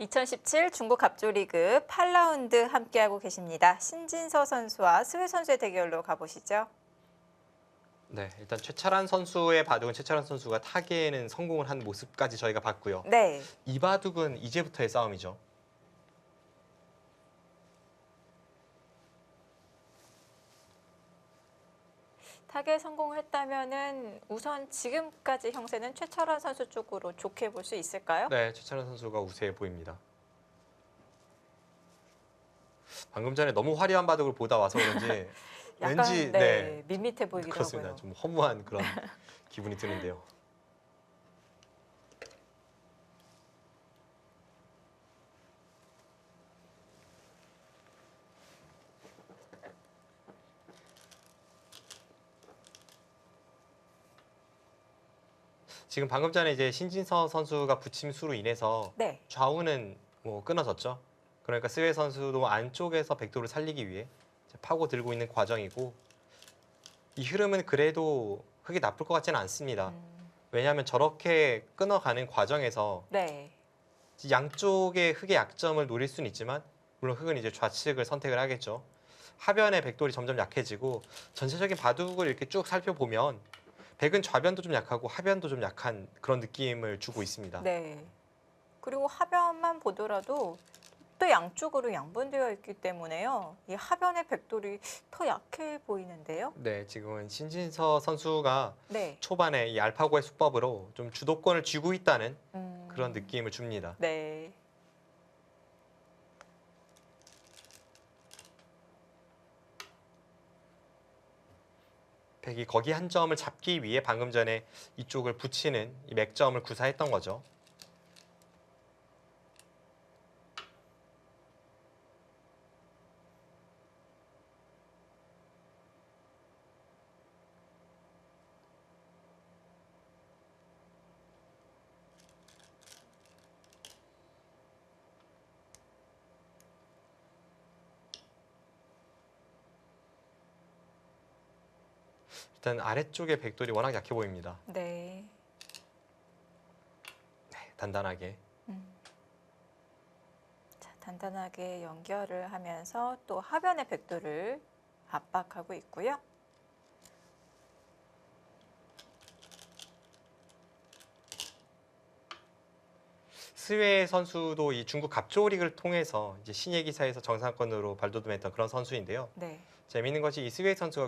2017 중국 갑조리그 8라운드 함께하고 계십니다. 신진서 선수와 스웨 선수의 대결로 가보시죠. 네, 일단 최철한 선수의 바둑은 최철한 선수가 타계에는 성공을 한 모습까지 저희가 봤고요. 네. 이 바둑은 이제부터의 싸움이죠. 타겟 성공을 했다면은 우선 지금까지 형세는 최철원 선수 쪽으로 좋게 볼 수 있을까요? 네, 최철한 선수가 우세해 보입니다. 방금 전에 너무 화려한 바둑을 보다 와서 그런지 약간 왠지 네, 네, 밋밋해 보이기도 그렇습니다. 하고요. 좀 허무한 그런 기분이 드는데요. 지금 방금 전에 이제 신진서 선수가 붙임 수로 인해서 네. 좌우는 뭐 끊어졌죠. 그러니까 스웨 선수도 안쪽에서 백도를 살리기 위해 파고 들고 있는 과정이고 이 흐름은 그래도 흙이 나쁠 것 같지는 않습니다. 음, 왜냐하면 저렇게 끊어가는 과정에서 네. 양쪽의 흙의 약점을 노릴 수는 있지만 물론 흙은 이제 좌측을 선택을 하겠죠. 하변의 백돌이 점점 약해지고 전체적인 바둑을 이렇게 쭉 살펴보면 백은 좌변도 좀 약하고 하변도 좀 약한 그런 느낌을 주고 있습니다. 네. 그리고 하변만 보더라도 또 양쪽으로 양분되어 있기 때문에요. 이 하변의 백돌이 더 약해 보이는데요. 네, 지금은 신진서 선수가 네. 초반에 이 알파고의 수법으로 좀 주도권을 쥐고 있다는 음, 그런 느낌을 줍니다. 네. 거기 한 점을 잡기 위해 방금 전에 이쪽을 붙이는 이 맥점을 구사했던 거죠. 일단 아래쪽의 백돌이 워낙 약해 보입니다. 네. 네, 단단하게. 음. 자, 단단하게 연결을 하면서 또 하변의 백도를 압박하고 있고요. 스웨 선수도 이 중국 갑조리그를 통해서 이제 신예 기사에서 정상권으로 발돋움했던 그런 선수인데요. 네. 재미있는 것이 이 스웨 선수가